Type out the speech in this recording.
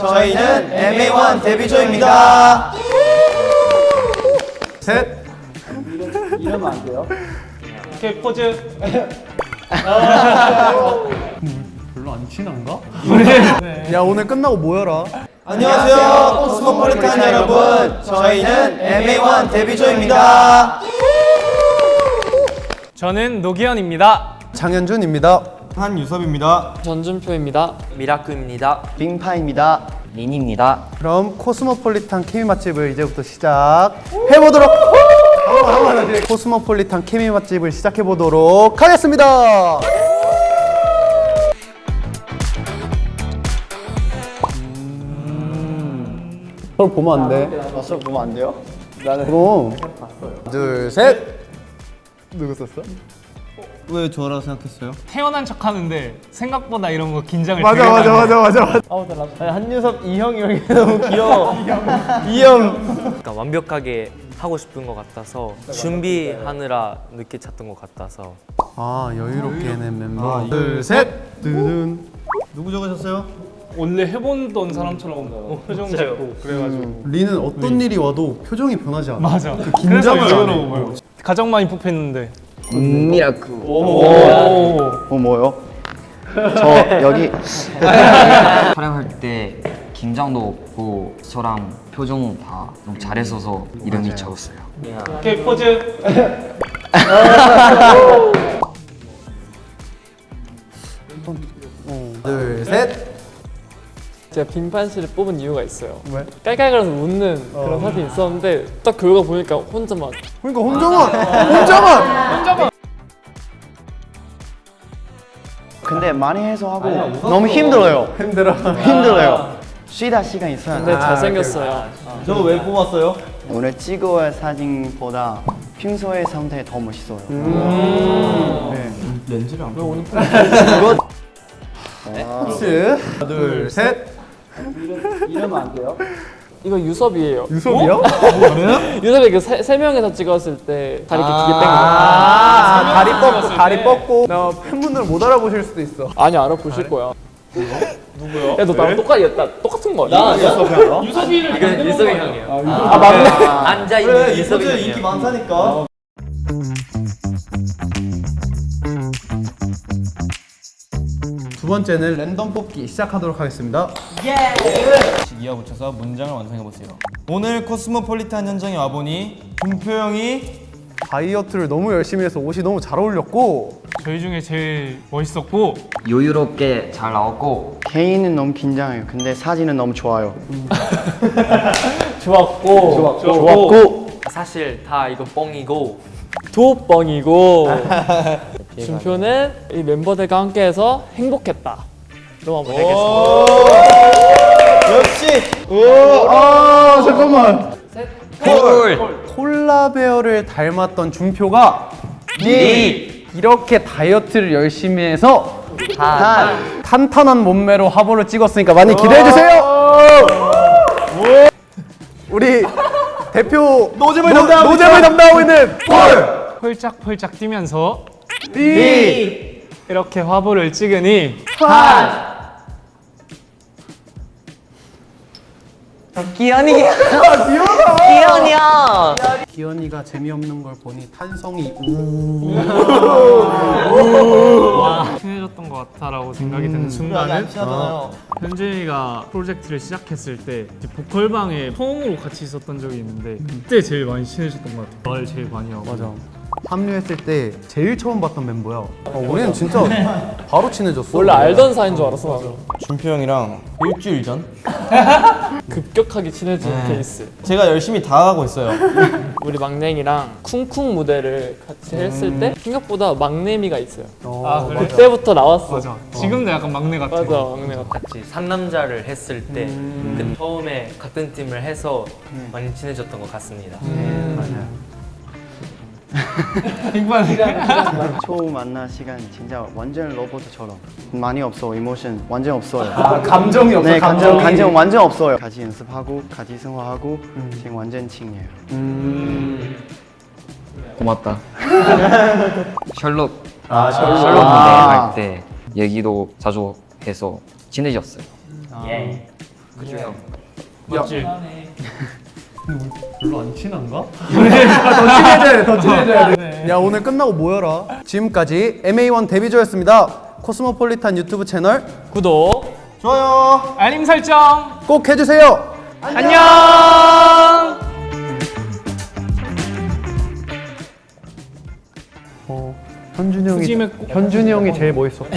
저희는 MA1 데뷔조입니다. 셋. 오케이 포즈 별로 안 친한가? 야 오늘 끝나고 모여라. 안녕하세요, 코스모폴리탄 여러분. 저희는 MA1 데뷔조입니다. 저는 노기현입니다 장현준입니다. 한유섭입니다. 전준표입니다. 미라클입니다. 빙파입니다. 린입니다. 그럼 코스모폴리탄 케미 맛집을 이제부터 시작 해보도록. 코스모폴리탄 케미 맛집을 시작해 보도록 하겠습니다. 서로 보면 안 돼. 맞어 보면 안 돼요? 그럼. 둘, 셋. 누구 썼어? 왜 저라고 생각했어요? 태어난 척 하는데 생각보다 이런 거 긴장을 맞아, 되게 맞아, 많이 맞아, 맞아. 한유섭 이 형이 너무 귀여워. 이 형. 그러니까 완벽하게 하고 싶은 것 같아서 준비하느라 늦게 찾던 것 같아서 아 여유롭게 낸 멤버. 둘, 셋. 두둔. 누구 적으셨어요? 원래 해본던 사람처럼 표정 짓고 그래가지고 리는 어떤 일이 와도 표정이 변하지 않아. 맞아 긴장을 그래서 안 해. 가장 많이 뽑혔는데 미라클. 어 뭐요? 저 여기 촬영할 때 긴장도 없고 저랑 표정 다 너무 잘했어서 이름이 적었어요. 오케이 포즈 둘, 셋. 제가 빈판 씨를 뽑은 이유가 있어요. 왜? 깔깔거려서 웃는 그런 사진이 있었는데 딱 결과 보니까 혼자 막 그러니까 혼자만, 혼자만. 근데 많이 해서 하고 너무 힘들어요. 힘들어. 힘들어요. 쉬다 시간 있어야 근데 잘생겼어요. 저거 왜 뽑았어요? 오늘 찍어야 사진보다 평소의 상태 더 멋있어요. 네. 렌즈를 안 보고 하나, 둘, 셋. 이거 유섭이에요. 유섭이요? 유섭이 그 세 명에서 찍었을 때 다리 이렇게 기계 뺀 거. 아, 다리 뻗고, 다리 뻗고. 나 팬분들 못 알아보실 수도 있어. 아니 알아보실 거야. 누구요? 야너 나랑 똑같이 나 똑같은 거 아니야? 이건 이석이 형이에요. 아 맞네. 앉아 있는 인기 형이에요. 많다니까. 번째는 랜덤 뽑기 시작하도록 하겠습니다. 이어 붙여서 문장을 완성해 보세요. 오늘 코스모폴리탄 현장에 와보니 준표 형이 다이어트를 너무 열심히 해서 옷이 너무 잘 어울렸고 저희 중에 제일 멋있었고 여유롭게 잘 나왔고 개인은 너무 긴장해요. 근데 사진은 너무 좋아요. 좋았고 좋았고 사실 다 이거 뻥이고 도 뻥이고 준표는 이 멤버들과 함께해서 행복했다. 로 한번 해겠습니다. 역시. 아 잠깐만. 콜라베어를 닮았던 준표가 이 이렇게 다이어트를 열심히 해서 단 탄탄한 몸매로 화보를 찍었으니까 많이 기대해 주세요. 우리 대표 노잼을 담당 노잼을 담당하고 있는 폴 펄짝펄짝 뛰면서 B 이렇게 화보를 찍으니 기현이가 재미없는 걸 보니 탄성이 우. 친해졌던 것 같다라고 생각이 드는 순간은 현진이가 프로젝트를 시작했을 때 이제 보컬방에 처음으로 같이 있었던 적이 있는데 그때 제일 많이 친해졌던 것 같아요. 말 제일 많이 하고. 맞아 합류했을 때 제일 처음 봤던 멤버야 어, 우리는 진짜 바로 친해졌어 원래 알던 사이인 줄 알았어 나도. 준표 형이랑 일주일 전 급격하게 친해진 케이스. 제가 열심히 다 하고 있어요. 우리 막내이랑 쿵쿵 무대를 같이 했을 때 생각보다 막내미가 있어요. 아 그래? 그때부터 나왔어. 맞아 지금도 약간 막내 같아 맞아 막내가. 같이 상남자를 했을 때 그 처음에 같은 팀을 해서 많이 친해졌던 것 같습니다. 처음 만난 시간 진짜 완전 로봇처럼 많이 없어 이모션 완전 없어요. 아, 감정이 없어 네 감정 감정이. 감정 완전 없어요. 같이 연습하고 같이 생활하고 지금 완전 친해요. 고맙다. 셜록 아 셜록 무대 아. 할때 얘기도 자주 해서 친해졌어요. 맞지? 별로 안 친한가? 더 친해져야 돼, 더 친해져야 돼. 야, 오늘 끝나고 모여라. 지금까지 MA1 데뷔조였습니다. 코스모폴리탄 유튜브 채널 구독. 좋아요. 알림 설정. 꼭 해주세요. 안녕. 어, 현준이 형이. 현준이 형이 제일 멋있었고.